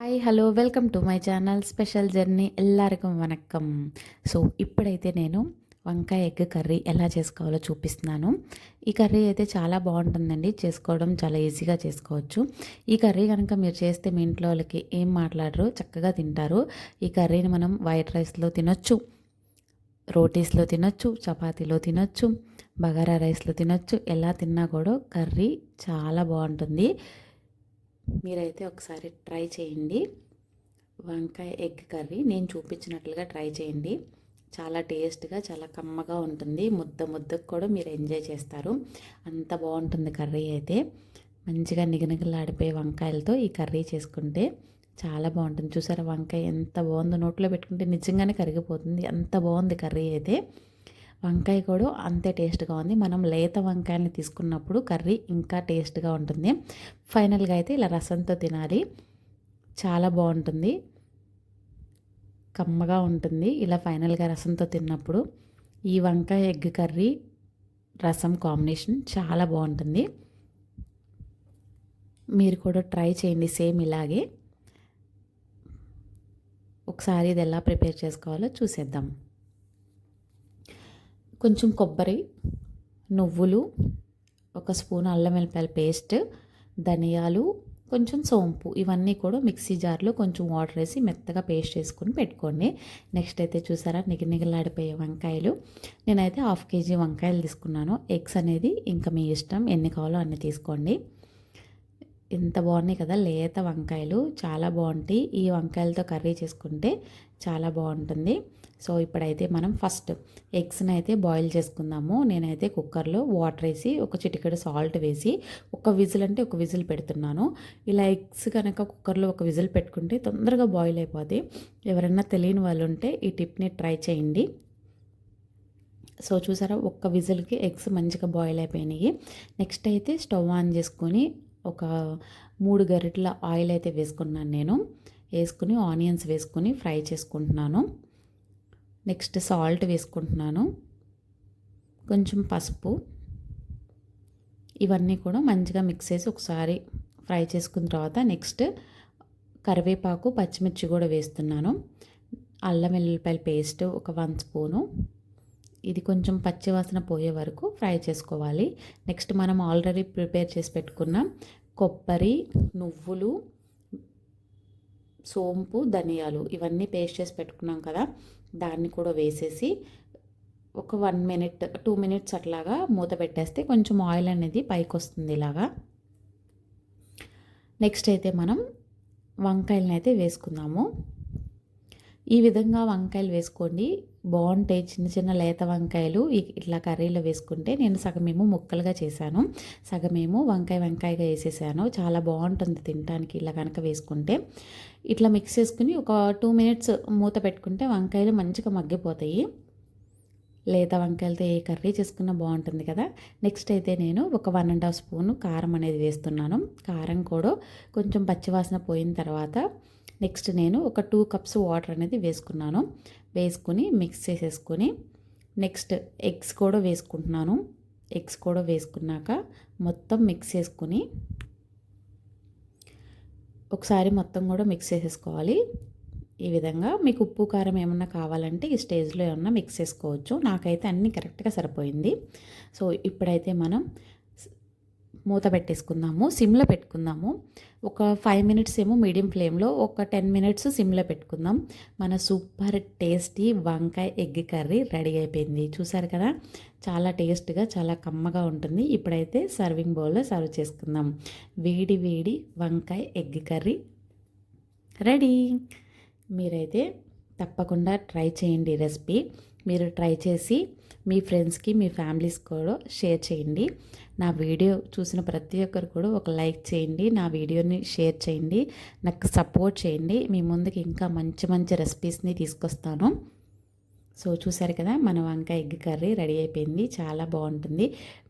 Hi hello welcome to my channel special journey. ఎల్లరికం వనక్కం. So ఇప్పుడైతే నేను వంకాయ ఎగ్ కర్రీ ఎలా చేసుకోవాలో చూపిస్తున్నాను. ఈ కర్రీ అయితే చాలా బాగుంటుందండి. చేసుకోవడం చాలా ఈజీగా చేసుకోవచ్చు. ఈ కర్రీ కనుక మీరు చేస్తే మీ ఇంట్లో వాళ్ళకి ఏం మాట్లాడరు చక్కగా తింటారు. ఈ కర్రీని మనం వైట్ రైస్లో తినొచ్చు రోటీస్లో తినొచ్చు చపాతీలో తినొచ్చు బగారా రైస్లో తినొచ్చు. ఎలా తిన్నా కూడా కర్రీ చాలా బాగుంటుంది. మీరైతే ఒకసారి ట్రై చేయండి. వంకాయ ఎగ్ కర్రీ నేను చూపించినట్లుగా ట్రై చేయండి. చాలా టేస్ట్గా చాలా కమ్మగా ఉంటుంది. ముద్ద ముద్దకు కూడా మీరు ఎంజాయ్ చేస్తారు. అంత బాగుంటుంది కర్రీ అయితే. మంచిగా నిగనిగలాడిపోయే వంకాయలతో ఈ కర్రీ చేసుకుంటే చాలా బాగుంటుంది. చూసారా? వంకాయ ఎంత బాగుందో నోట్లో పెట్టుకుంటే నిజంగానే కరిగిపోతుంది. అంత బాగుంది కర్రీ అయితే. వంకాయ కూడా అంతే టేస్ట్గా ఉంది. మనం లేత వంకాయని తీసుకున్నప్పుడు కర్రీ ఇంకా టేస్ట్గా ఉంటుంది. ఫైనల్గా అయితే ఇలా రసంతో తినాలి. చాలా బాగుంటుంది. కమ్మగా ఉంటుంది. ఇలా ఫైనల్గా రసంతో తిన్నప్పుడు ఈ వంకాయ ఎగ్ కర్రీ రసం కాంబినేషన్ చాలా బాగుంటుంది. మీరు కూడా ట్రై చేయండి సేమ్ ఇలాగే. ఒకసారి ఇది ఎలా ప్రిపేర్ చేసుకోవాలో చూసేద్దాం. కొంచెం కొబ్బరి నువ్వులు ఒక స్పూన్ అల్లం వెల్లిపాయల పేస్ట్ ధనియాలు కొంచెం సోంపు. ఇవన్నీ కూడా మిక్సీ జార్లో కొంచెం వాటర్ వేసి మెత్తగా పేస్ట్ చేసుకుని పెట్టుకోండి. నెక్స్ట్ అయితే చూసారా నిగనిగలాడిపోయే వంకాయలు. నేనైతే హాఫ్ కేజీ వంకాయలు తీసుకున్నాను. ఎగ్స్ అనేది ఇంకా మీ ఇష్టం ఎన్ని కావాలో అన్ని తీసుకోండి. ఎంత బాగున్నాయి కదా లేత వంకాయలు. చాలా బాగుంటాయి. ఈ వంకాయలతో కర్రీ చేసుకుంటే చాలా బాగుంటుంది. సో ఇప్పుడైతే మనం ఫస్ట్ ఎగ్స్ని అయితే బాయిల్ చేసుకుందాము. నేనైతే కుక్కర్లో వాటర్ వేసి ఒక చిటికెడు సాల్ట్ వేసి ఒక విజిల్ అంటే ఒక విజిల్ పెడుతున్నాను. ఇలా ఎగ్స్ కనుక కుక్కర్లో ఒక విజిల్ పెట్టుకుంటే తొందరగా బాయిల్ అయిపోద్ది. ఎవరైనా తెలియని వాళ్ళు ఉంటే ఈ టిప్ని ట్రై చేయండి. సో చూసారా? ఒక్క విజిల్కి ఎగ్స్ మంచిగా బాయిల్ అయిపోయినాయి. నెక్స్ట్ అయితే స్టవ్ ఆన్ చేసుకొని ఒక మూడు గరిటల ఆయిల్ అయితే వేసుకున్నాను నేను. వేసుకుని ఆనియన్స్ వేసుకుని ఫ్రై చేసుకుంటున్నాను. నెక్స్ట్ సాల్ట్ వేసుకుంటున్నాను. కొంచెం పసుపు. ఇవన్నీ కూడా మంచిగా మిక్స్ చేసి ఒకసారి ఫ్రై చేసుకున్న తర్వాత నెక్స్ట్ కరివేపాకు పచ్చిమిర్చి కూడా వేస్తున్నాను. అల్లం వెల్లుల్లిపాయల పేస్ట్ ఒక వన్ స్పూను. ఇది కొంచెం పచ్చివాసన పోయే వరకు ఫ్రై చేసుకోవాలి. నెక్స్ట్ మనం ఆల్రెడీ ప్రిపేర్ చేసి పెట్టుకున్న కొబ్బరి నువ్వులు సోంపు ధనియాలు ఇవన్నీ పేస్ట్ చేసి పెట్టుకున్నాం కదా దాన్ని కూడా వేసేసి ఒక వన్ మినిట్ టూ మినిట్స్ అట్లాగా మూత పెట్టేస్తే కొంచెం ఆయిల్ అనేది పైకి వస్తుంది ఇలాగా. నెక్స్ట్ అయితే మనం వంకాయలను అయితే వేసుకుందాము. ఈ విధంగా వంకాయలు వేసుకోండి. బాగుంటాయి చిన్న చిన్న లేత వంకాయలు. ఇట్లా కర్రీలో వేసుకుంటే నేను సగమేమో ముక్కలుగా చేశాను. సగమేమో వంకాయ వంకాయగా వేసేసాను. చాలా బాగుంటుంది తినడానికి ఇలా కనుక వేసుకుంటే. ఇట్లా మిక్స్ చేసుకుని ఒక టూ మినిట్స్ మూత పెట్టుకుంటే వంకాయలు మంచిగా మగ్గిపోతాయి. లేత వంకాయలతో ఏ కర్రీ చేసుకున్నా బాగుంటుంది కదా. నెక్స్ట్ అయితే నేను ఒక వన్ అండ్ హాఫ్ స్పూన్ కారం అనేది వేస్తున్నాను. కారం కూడా కొంచెం పచ్చివాసన పోయిన తర్వాత నెక్స్ట్ నేను ఒక టూ కప్స్ వాటర్ అనేది వేసుకున్నాను. వేసుకుని మిక్స్ చేసేసుకొని నెక్స్ట్ ఎగ్స్ కూడా వేసుకుంటున్నాను. ఎగ్స్ కూడా వేసుకున్నాక మొత్తం మిక్స్ చేసుకుని ఒకసారి మొత్తం కూడా మిక్స్ చేసేసుకోవాలి. ఈ విధంగా మీకు ఉప్పు కారం ఏమన్నా కావాలంటే ఈ స్టేజ్లో ఏమన్నా మిక్స్ చేసుకోవచ్చు. నాకైతే అన్నీ కరెక్ట్గా సరిపోయింది. సో ఇప్పుడైతే మనం మూత పెట్టేసుకుందాము సిమ్లో పెట్టుకుందాము. ఒక ఫైవ్ మినిట్స్ ఏమో మీడియం ఫ్లేమ్లో ఒక టెన్ మినిట్స్ సిమ్లో పెట్టుకుందాం. మన సూపర్ టేస్టీ వంకాయ ఎగ్ కర్రీ రెడీ అయిపోయింది. చూసారు కదా? చాలా టేస్ట్గా చాలా కమ్మగా ఉంటుంది. ఇప్పుడైతే సర్వింగ్ బౌల్లో సర్వ్ చేసుకుందాం. వేడి వేడి వంకాయ ఎగ్ కర్రీ రెడీ. మీరైతే తప్పకుండా ట్రై చేయండి రెసిపీ. మీరు ట్రై చేసి మీ ఫ్రెండ్స్కి మీ ఫ్యామిలీస్ కూడా షేర్ చేయండి. నా వీడియో చూసిన ప్రతి ఒక్కరు కూడా ఒక లైక్ చేయండి నా వీడియోని షేర్ చేయండి నాకు సపోర్ట్ చేయండి. మీ ముందుకు ఇంకా మంచి మంచి రెసిపీస్ని తీసుకొస్తాను. సో చూసారు కదా మన వంకాయ ఎగ్ కర్రీ రెడీ అయిపోయింది. చాలా బాగుంటుంది.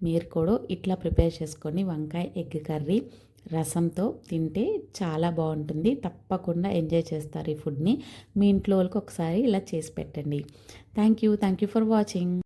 మీరు కూడా ఇట్లా ప్రిపేర్ చేసుకొని వంకాయ ఎగ్ కర్రీ రసంతో తింటే చాలా బాగుంటుంది. తప్పకుండా ఎంజాయ్ చేస్తారు ఈ ఫుడ్ని. మీ ఇంట్లో వాళ్ళకి ఒకసారి ఇలా చేసి పెట్టండి. Thank you. Thank you for watching.